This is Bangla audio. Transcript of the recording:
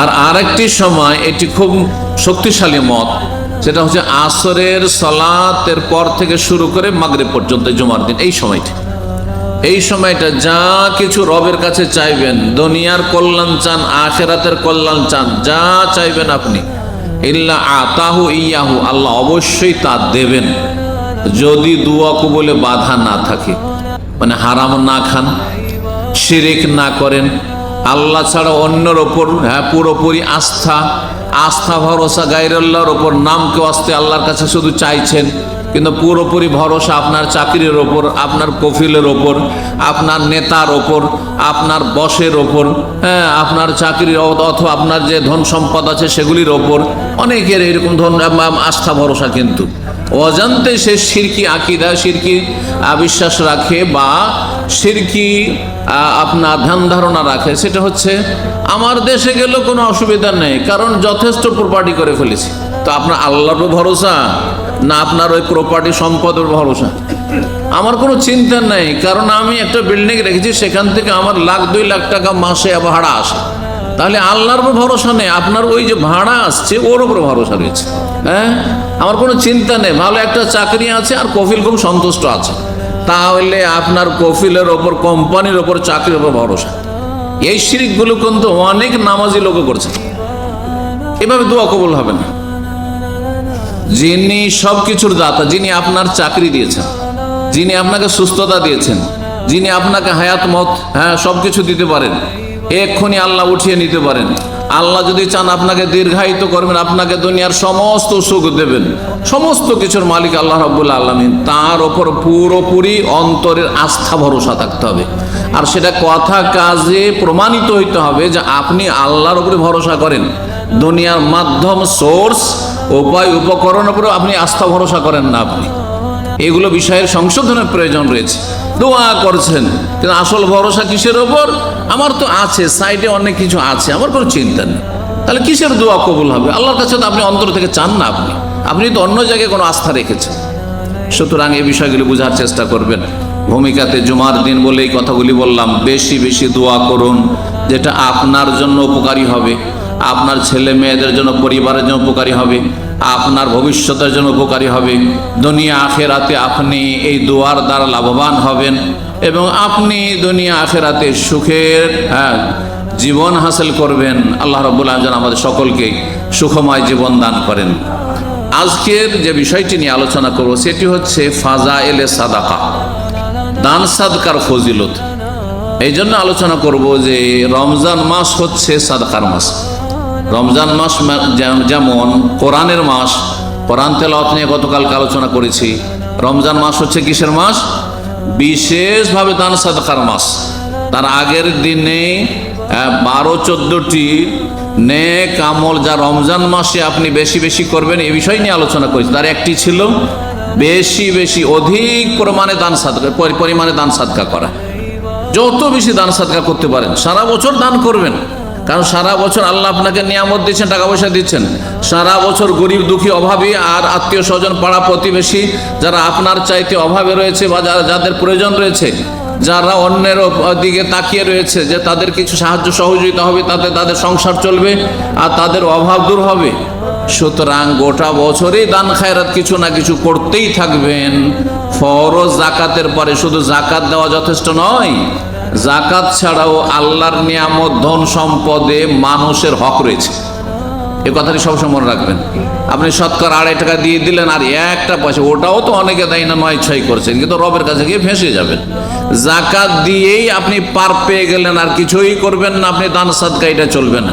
আর আরেকটি সময় এটি খুব শক্তিশালী মত, সেটা হচ্ছে আসরের সলাতের পর থেকে শুরু করে মাগরে পর্যন্ত, জুমার দিন, এই সময়টি। এই সময়টা যা কিছু রবের কাছে চাইবেন, দুনিয়ার কল্যাণ চান, আখেরাতের কল্যাণ চান, যা চাইবেন আপনি, ইল্লা আতাহু ইয়াহু, আল্লাহ অবশ্যই তা দেবেন। যদি দুয়া কবলে বাধা না থাকে মানে হারাম না খান, শিরিক না করেন আল্লাহ ছাড়া অন্যের ওপর হ্যাঁ পুরোপুরি আস্থা আস্থা, ভরসা, গাইরল্লাহর ওপর নামকে আসতে আল্লাহর কাছে শুধু চাইছেন। কিন্তু পুরোপুরি ভরসা আপনার চাকরির ওপর আপনার কফিলের ওপর আপনার নেতার ওপর আপনার বসের ওপর হ্যাঁ আপনার চাকরির অথবা আপনার যে ধন সম্পদ আছে সেগুলির ওপর অনেকের এরকম ধন আস্থা ভরসা কিন্তু। অজান্তে সে সিরকি আকিদা সিরকি আহ, বিশ্বাস রাখে বা সিরকি আপনার ধ্যান ধারণা রাখে সেটা হচ্ছে আমার দেশে গেলেও কোনো অসুবিধা নেই কারণ যথেষ্ট প্রপার্টি করে ফেলেছি। তো আপনার আল্লাহর ভরসা না আপনার ওই প্রপার্টি সম্পদের ভরসা। আমার কোনো চিন্তা নেই, কারণ আমি একটা বিল্ডিং রেখেছি, সেখান থেকে আমার লাখ, দুই লাখ টাকা মাসে ভাড়া আসে। তাহলে আল্লাহর উপর ভরসা নেই, আপনার ওই যে ভাড়া আসছে, ওর উপর ভরসা রয়েছে। হ্যাঁ? আমার কোনো চিন্তা নেই, ভালো একটা চাকরি আছে আর কফিল খুব সন্তুষ্ট আছে। তাহলে আপনার কফিলের ওপর, কোম্পানির ওপর চাকরির ওপর ভরসা। এই শিরিকগুলো কিন্তু অনেক নামাজি লোক করছে। এভাবে দোয়া কবুল হবে না। যিনি সব কিছুর দাতা, যিনি আপনার চাকরি দিয়েছেন, যিনি আপনাকে সুস্থতা দিয়েছেন, যিনি আপনাকে হায়াত, মত হ্যাঁ সব কিছু দিতে পারেন, এক্ষুনি আল্লাহ উঠিয়ে নিতে পারেন। আল্লাহ যদি চান আপনাকে দীর্ঘায়িত করবেন, আপনাকে দুনিয়ার সমস্ত সুখ দেবেন। সমস্ত কিছুর মালিক আল্লাহ রব্বুল আলমিন। তার ওপর পুরোপুরি অন্তরের আস্থা, ভরসা থাকতে হবে। আর সেটা কথা কাজে প্রমাণিত হইতে হবে যে আপনি আল্লাহর উপরে ভরসা করেন। দুনিয়ার মাধ্যম সোর্স উপায়, উপকরণ উপরে আপনি আস্থা, ভরসা করেন না আপনি। এগুলো বিষয়ের সংশোধনের প্রয়োজন রয়েছে। দোয়া করছেন, কিন্তু আসল ভরসা কিসের ওপর? আমার তো আছে সাইডে অনেক কিছু আছে, আমার কোনো চিন্তা নেই। তাহলে কিসের দোয়া কবুল হবে? আল্লাহর কাছে তো আপনি অন্তর থেকে চান না আপনি। আপনি তো অন্য জায়গায় কোনো আস্থা রেখেছেন। সুতরাং এই বিষয়গুলি বোঝার চেষ্টা করবেন। ভূমিকাতে জুমার দিন বলে এই কথাগুলি বললাম, বেশি বেশি দোয়া করুন, যেটা আপনার জন্য উপকারী হবে। আপনার ছেলে মেয়েদের জন্য পরিবারের জন্য উপকারী হবে আপনার ভবিষ্যতের জন্য উপকারী হবে। দুনিয়া আখেরাতে আপনি এই দোয়ার দ্বারা লাভবান হবেন এবং আপনি দুনিয়া আখেরাতে সুখের হ্যাঁ, জীবন হাসিল করবেন। আল্লাহ রব্বুল আলম আমাদের সকলকে সুখময় জীবন দান করেন। আজকের যে বিষয়টি নিয়ে আলোচনা করব সেটি হচ্ছে ফাজা এলে সাদাকা দান সাদকার ফজিলত। এই জন্য আলোচনা করব যে রমজান মাস হচ্ছে সাদকার মাস। রমজান মাস যেমন কোরআনের মাস, কোরআন তেলাওয়াত নিয়ে গতকালকে আলোচনা করেছি। রমজান মাস হচ্ছে কিসের মাস? বিশেষভাবে দান সাদকার মাস। তার আগের দিনে বারো, চোদ্দটি নেক আমল যা রমজান মাসে আপনি বেশি বেশি করবেন এই বিষয় নিয়ে আলোচনা করেছি। তার একটি ছিল বেশি বেশি অধিক পরিমাণে দান সাদকা, পরি- পরিমাণে দান সাদকা করা। যত বেশি দান সাদকা করতে পারেন, সারা বছর দান করবেন। কারণ সারা বছর আল্লাহ আপনাকে নিয়ামত দিচ্ছেন, টাকা পয়সা দিচ্ছেন। সারা বছর গরিব, দুঃখী, অভাবী আর আত্মীয় স্বজন, পাড়া প্রতিবেশী যারা আপনার চাইতে অভাবে রয়েছে বা যারা যাদের প্রয়োজন রয়েছে, যারা অন্যের দিকে তাকিয়ে রয়েছে যে তাদের কিছু সাহায্য সহযোগিতা হবে, তাতে তাদের সংসার চলবে আর তাদের অভাব দূর হবে। সুতরাং গোটা বছরেই দান খায়রাত কিছু না কিছু করতেই থাকবেন। ফরজ জাকাতের পরে শুধু জাকাত দেওয়া যথেষ্ট নয় জাকাত ছাড়াও আল্লাহর নিয়ামত, ধন সম্পদে মানুষের হক রয়েছে। এ কথাটি সবসময় মনে রাখবেন। আপনি সৎকার আড়াই টাকা দিয়ে দিলেন আর একটা পয়সা, ওটাও তো অনেকে দেয় না, নয় ছয় করছেন, কিন্তু রবের কাছে গিয়ে ফেঁসে যাবেন। জাকাত দিয়েই আপনি পার পেয়ে গেলেন, আর কিছুই করবেন না, আপনি দান সাদকা, এটা চলবে না।